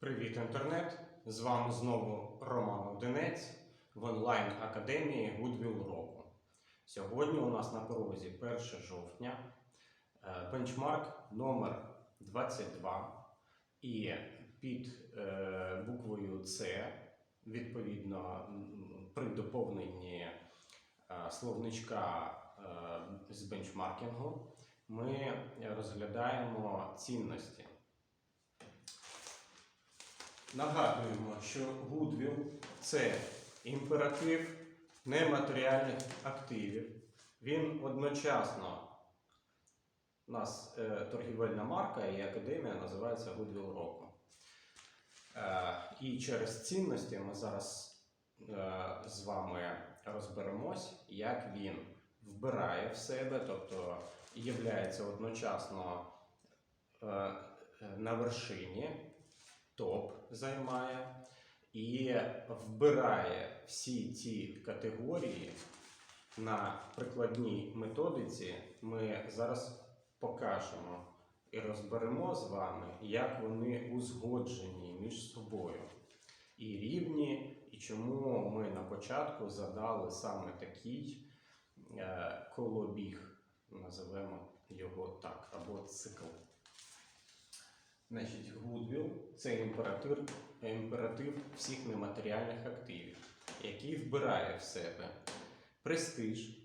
Привіт, інтернет! З вами знову Роман Одинець в онлайн-академії Goodwill року. Сьогодні у нас на порозі 1 жовтня, е, бенчмарк номер 22 і під е, буквою С, відповідно, при доповненні е, словничка з бенчмаркінгу, ми розглядаємо цінності. Нагадуємо, що Goodwill – це імператив нематеріальних активів. Він одночасно у нас е, торгівельна марка і академія називається Goodwill року. Е, і через цінності ми зараз е, з вами розберемось, як він вбирає в себе, тобто являється одночасно на вершині топ займає і вбирає всі ці категорії на прикладній методиці. Ми зараз покажемо і розберемо з вами, як вони узгоджені між собою. І рівні, і чому ми на початку задали саме такий е, колобіг, називемо його так, або цикл. Значить, Goodwill – це імператив, імператив всіх нематеріальних активів, який вбирає в себе престиж.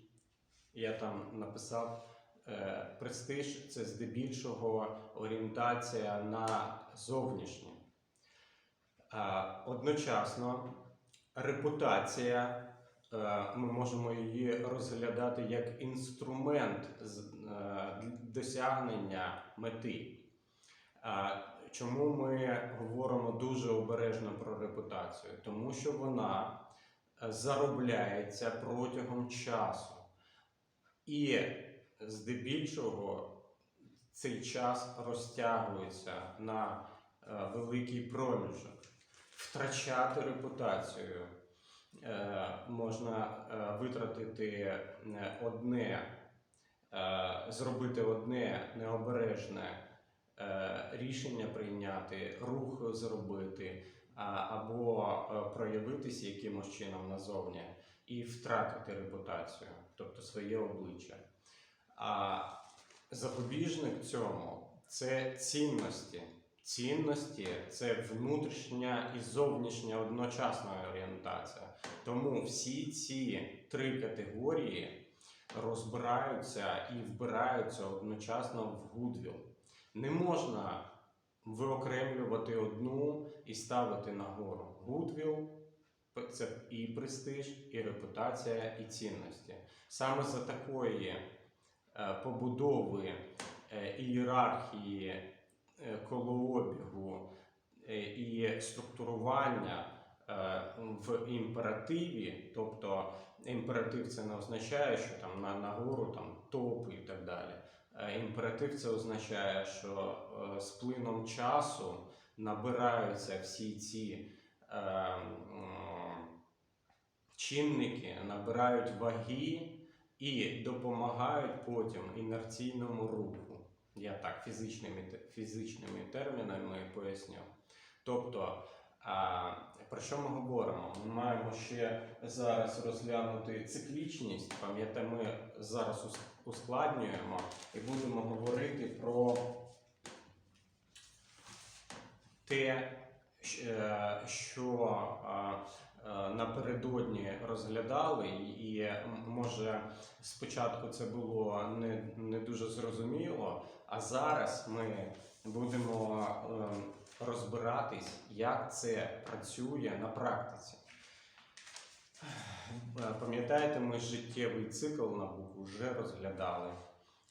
Я там написав, е, престиж це здебільшого орієнтація на зовнішнє. Одночасно репутація, е, ми можемо її розглядати як інструмент е, досягнення мети. Чому ми говоримо дуже обережно про репутацію? Тому що вона е, заробляється протягом часу. І здебільшого цей час розтягується на е, великий проміжок. Втрачати репутацію е, можна витратити одне, зробити одне необережне рішення прийняти, рух зробити або е, проявитися якимось чином назовні і втратити репутацію, тобто своє обличчя. А запобіжник цьому це цінності. Цінності це внутрішня і зовнішня одночасна орієнтація. Тому всі ці три категорії розбираються і вбираються одночасно в Goodwill. Не можна виокремлювати одну і ставити нагору. Goodwill – це і престиж, і репутація, і цінності. Саме за такої е, побудови е, ієрархії е, колообігу і структурування в імперативі, тобто імператив це не означає, що там на нагору там топи і так далі. Е, Імператив це означає, що е, з плином часу набираються всі ці е, чинники, набирають ваги і допомагають потім інерційному руху. Я так фізичними, фізичними термінами поясню. Тобто, а, про що ми говоримо? Ми маємо ще зараз розглянути циклічність. Пам'ятаєте, ми зараз ускладнюємо і будемо говорити про те, е, що е, напередодні розглядали, і може спочатку це було не, не дуже зрозуміло, а зараз ми будемо е, розбиратись, як це працює на практиці. Е, Пам'ятаєте, ми життєвий цикл на букву вже розглядали.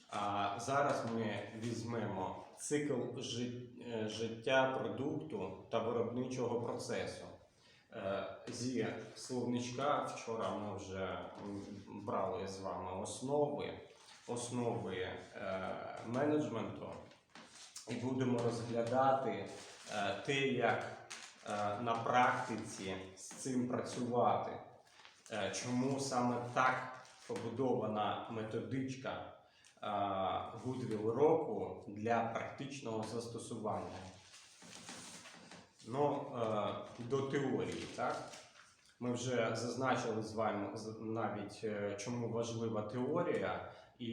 А зараз ми візьмемо цикл е, життя продукту та виробничого процесу. Е, Зі словничка вчора ми вже брали з вами основи, основи менеджменту і будемо розглядати те, як на практиці з цим працювати. Е, Чому саме так побудована методичка е, Goodwill року для практичного застосування? Ну, е, до теорії, так? Ми вже зазначили з вами навіть, чому важлива теорія, і,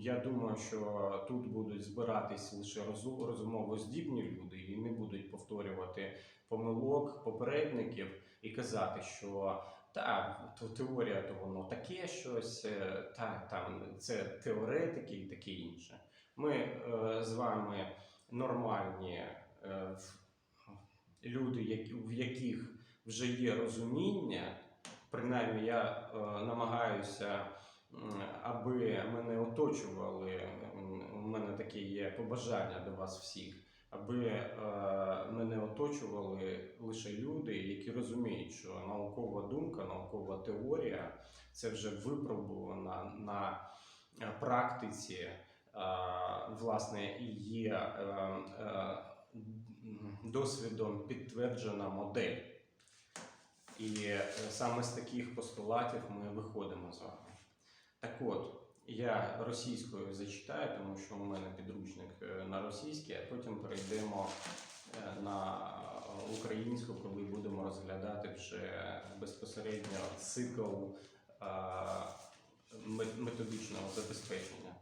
я думаю, що тут будуть збиратись лише розу- розумово-здібні люди і не будуть повторювати помилок попередників і казати, що та то теорія, то воно таке щось, е, та там це теоретики і таке інше. Ми е, з вами нормальні е, люди, які, в яких вже є розуміння. Принаймні, я е, намагаюся, аби мене оточували. У мене таке є побажання до вас всіх, аби е, мене оточували лише люди, які розуміють, що наукова думка, наукова теорія це вже випробувана на е, практиці, е, власне, і є досвідом підтверджена модель. І саме з таких постулатів ми виходимо з вами. Так от, я російською зачитаю, тому що у мене підручник е, на російській, а потім перейдемо е, на українську, коли будемо розглядати вже безпосередньо цикл е, методичного забезпечення.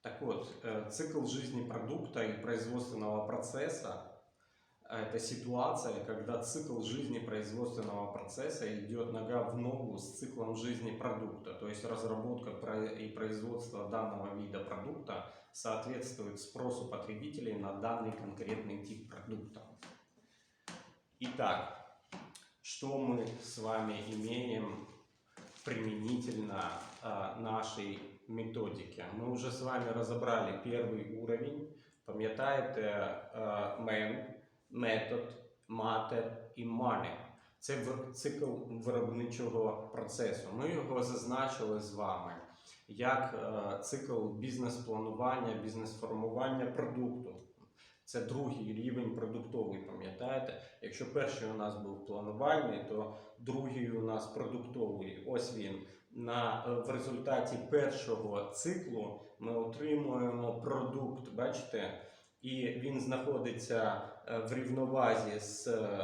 Так вот, э, цикл жизни продукта и производственного процесса – это ситуация, когда цикл жизни производственного процесса идет нога в ногу с циклом жизни продукта. То есть разработка и производство данного вида продукта соответствует спросу потребителей на данный конкретный тип продукта. Итак, что мы с вами имеем применительно а, нашей методики. Мы уже с вами разобрали первый уровень. Пам'ятаєте мен, метод, матер і money. Це цикл виробничого процесу. Ми його зазначили з вами як е, цикл бізнес-планування, бізнес-формування продукту. Це другий рівень продуктовий, пам'ятаєте? Якщо перший у нас був планувальний, то другий у нас продуктовий. Ось він. На, е, в результаті першого циклу ми отримуємо продукт, бачите? І він знаходиться е, в рівновазі з е,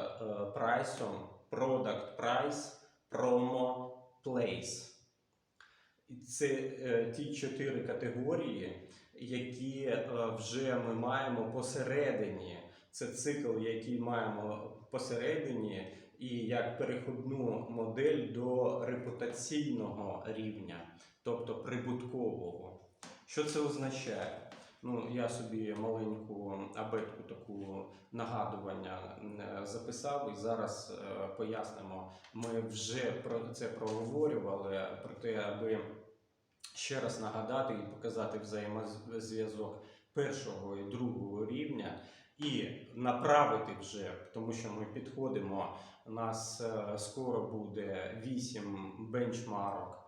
прайсом, product price, promo, place. Це е, ті чотири категорії, які вже ми маємо посередині. Це цикл, який маємо посередині, і як переходну модель до репутаційного рівня, тобто прибуткового. Що це означає? Ну, я собі маленьку абетку таку нагадування е, записав і зараз е, пояснимо. Ми вже про це проговорювали, про те, аби ще раз нагадати і показати взаємозв'язок першого і другого рівня, і направити вже, тому що ми підходимо. У нас е, скоро буде 8 бенчмарок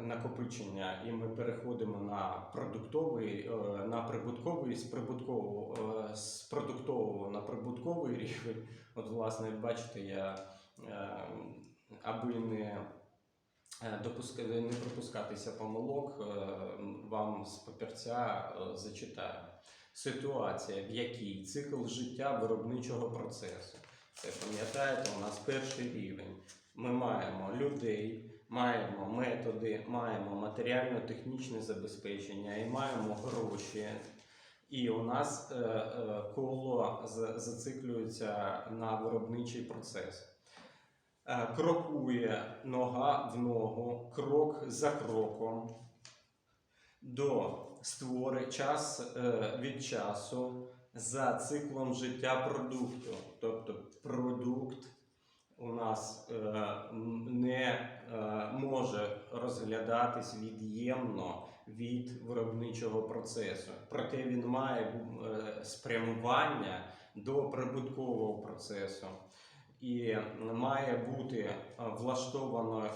накопичення, і ми переходимо на продуктовий, е, на прибутковий з прибуткового е, з продуктового на прибутковий рівень. От, власне, бачите, я е, аби не е, допуска- не пропускатися помилок, е, вам з папірця е, зачитаю. Ситуація, в якій цикл життя виробничого процесу. Це пам'ятаєте, у нас перший рівень. Ми маємо людей, маємо методи, маємо матеріально-технічне забезпечення і маємо гроші. І у нас е, е, коло зациклюється на виробничий процес. Е, крокує нога в ногу, крок за кроком до створи час від часу за циклом життя продукту. Тобто продукт у нас е, не е, може розглядатись від'ємно від виробничого процесу. Проте він має е, спрямування до прибуткового процесу і має бути влаштовано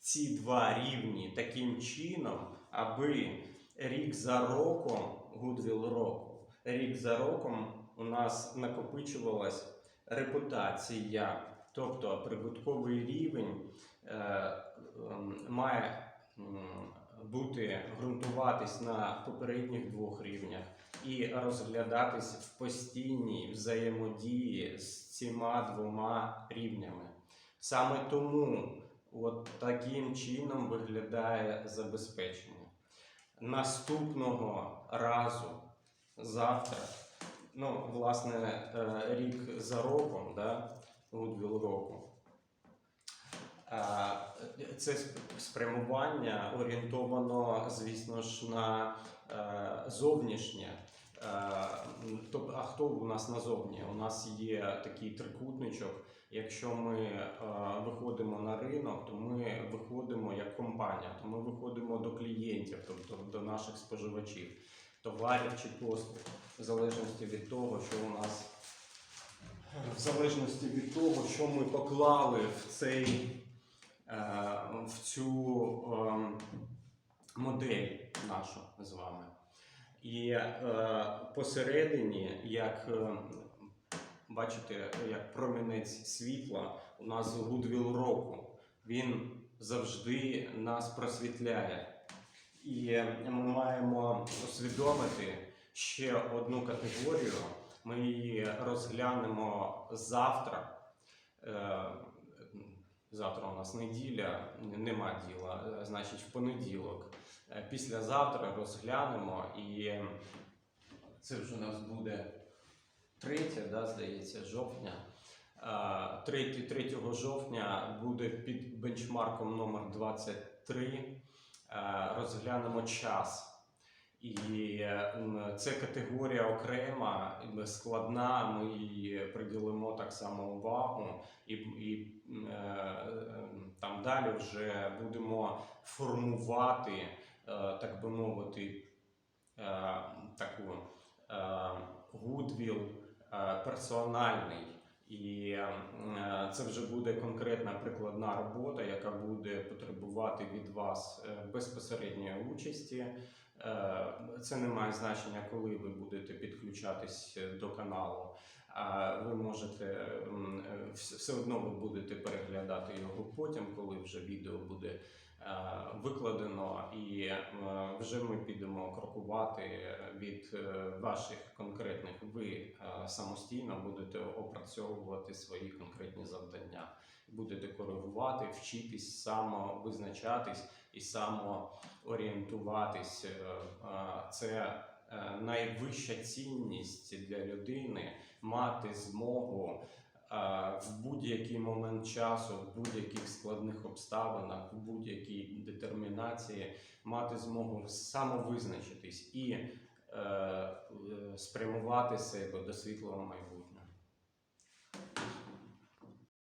ці два рівні таким чином, аби рік за роком, гудвіл року, рік за роком у нас накопичувалась репутація, тобто прибутковий рівень е, ем, має бути ґрунтуватись на попередніх двох рівнях. і розглядатись в постійній взаємодії з цими двома рівнями. Саме тому от таким чином виглядає забезпечення. Наступного разу, завтра, ну, власне, е, рік за роком, да, Гудвіл року. Е, Це спрямування орієнтовано, звісно ж, на е, зовнішнє. Тобто, а хто у нас назовні? У нас є такий трикутничок. Якщо ми виходимо на ринок, то ми виходимо як компанія, то ми виходимо до клієнтів, тобто до наших споживачів, товарів чи послуг, в залежності від того, що у нас в залежності від того, що ми поклали в цей е, в цю ем, модель нашу з вами. І е, посередині, як е, бачите, як промінець світла, у нас гудвіл року. Він завжди нас просвітляє. І ми маємо усвідомити ще одну категорію. Ми її розглянемо завтра. Е, Завтра у нас неділя, нема діла, значить в понеділок. Е, Післязавтра розглянемо, і це вже у нас буде 3, да, здається, жовтня. Е, 3, 3 жовтня буде під бенчмарком номер 23. Е, Розглянемо час. І це категорія окрема, складна. Ми їй приділимо так само увагу, і, і е, е, там далі вже будемо формувати, е, так би мовити, е, таку гудвіл персональний. І це вже буде конкретна прикладна робота, яка буде потребувати від вас безпосередньої участі. Е, Це не має значення, коли ви будете підключатись до каналу. А ви можете е, вс- все одно ви будете переглядати його потім, коли вже відео буде е, викладено, і вже ми підемо крокувати від ваших конкретних. Ви самостійно будете опрацьовувати свої конкретні завдання, будете коригувати, вчитись, самовизначатись і самоорієнтуватись. Е, Це е, найвища цінність для людини мати змогу е, в будь-який момент часу, в будь-яких складних обставинах, в будь-якій детермінації мати змогу самовизначитись і спрямувати себе до світлого майбутнього.